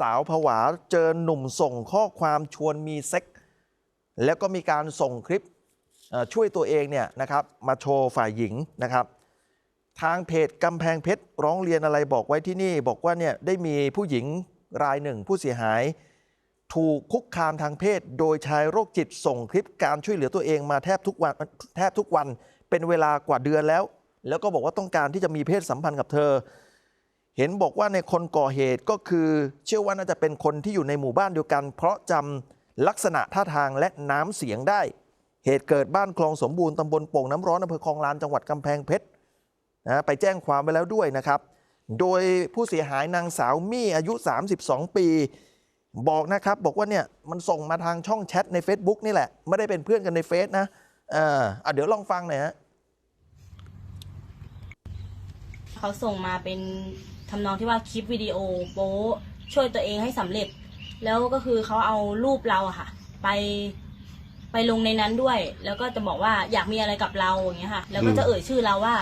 สาวผวาเจอหนุ่มส่งข้อความชวนมีเซ็ก แล้วก็มีการส่งคลิปช่วยตัวเองเนี่ยนะครับมาโชว์ฝ่ายหญิงนะครับ ทางเพจกำแพงเพชรร้องเรียนอะไรบอกไว้ที่นี่ บอกว่าเนี่ยได้มีผู้หญิงรายหนึ่งผู้เสียหาย ถูกคุกคามทางเพศ โดยชายโรคจิตส่งคลิปการช่วยเหลือตัวเองมาแทบทุกวันแทบทุกวันเป็นเวลากว่าเดือนแล้ว แล้วก็บอกว่าต้องการที่จะมีเพศสัมพันธ์กับเธอ เห็นบอกว่าในคนก่อเหตุก็คือ เชื่อว่าน่าจะเป็นคนที่อยู่ในหมู่บ้านเดียวกัน เพราะจำลักษณะท่าทางและน้ำเสียงได้ เหตุเกิดบ้านคลองสมบูรณ์ตำบลโป่งน้ำร้อนอำเภอคลองลานจังหวัดกำแพงเพชรนะไปแจ้งความไว้แล้วด้วยนะครับ โดยผู้เสียหายนางสาวมี่อายุ 32 ปี บอกนะครับบอกว่าเนี่ยมันส่งมาทางช่องแชทใน Facebook นี่แหละ ไม่ได้เป็นเพื่อนกันในเฟซนะเอ่าอะเดี๋ยวลองฟังหน่อยฮะเขาส่งมาเป็น ทำนองที่ว่าคลิปวิดีโอโป๊ช่วยตัวเองให้สำเร็จ แล้วก็คือเขาเอารูปเราอะค่ะ ไปไปลงในนั้นด้วย แล้วก็จะบอกว่าอยากมีอะไรกับเราอย่างเงี้ยค่ะ แล้วก็จะเอ่ยชื่อเราว่า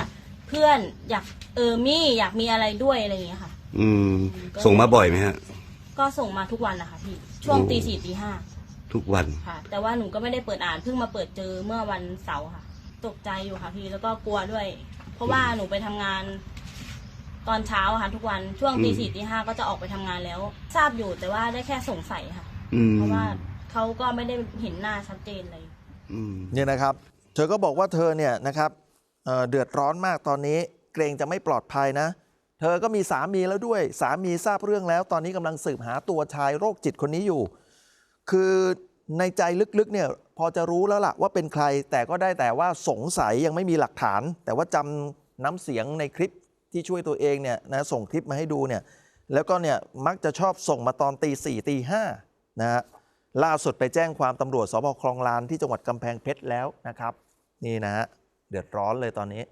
เพื่อนอยากเออมี่อยากมีอะไรด้วยอะไรอย่างเงี้ยค่ะ อืม ส่งมาบ่อยไหมฮะ ก็ส่งมาทุกวันนะคะพี่ช่วงโอ้ตีสี่ตีห้าทุกวันค่ะ แต่ว่าหนูก็ไม่ได้เปิดอ่านเพิ่งมาเปิดเจอเมื่อวันเสาร์ค่ะ ตกใจอยู่ค่ะพี่แล้วก็กลัวด้วย เพราะว่าหนูไปทำงาน ตอนเช้าอะค่ะทุกวันช่วงตีอืมสี่ตีห้าก็จะออกไปทำงานแล้ว ทราบอยู่แต่ว่าได้แค่สงสัยค่ะอืมเพราะว่าเขาก็ไม่ได้เห็นหน้าชัดเจนเลยอืมเนี่ยนะครับ เธอก็บอกว่าเธอเนี่ยนะครับเอ่อเดือดร้อนมากตอนนี้เกรงจะไม่ปลอดภัยนะ เธอก็มีสามีแล้วด้วย สามีทราบเรื่องแล้ว ตอนนี้กำลังสืบหาตัวชายโรคจิตคนนี้อยู่ คือในใจลึกๆเนี่ยพอจะรู้แล้วล่ะว่าเป็นใคร แต่ก็ได้แต่ว่าสงสัยยังไม่มีหลักฐาน แต่ว่าจำน้ำเสียงในคลิป ที่ช่วยตัวเองเนี่ยนะส่งคลิปมาให้ดูเนี่ยแล้วก็เนี่ยมักจะชอบส่งมาตอนตีสี่ตีห้านะฮะล่าสุดไปแจ้งความตำรวจสพคลองลานที่จังหวัดกำแพงเพชรแล้วนะครับ นี่นะฮะเดือดร้อนเลยตอนนี้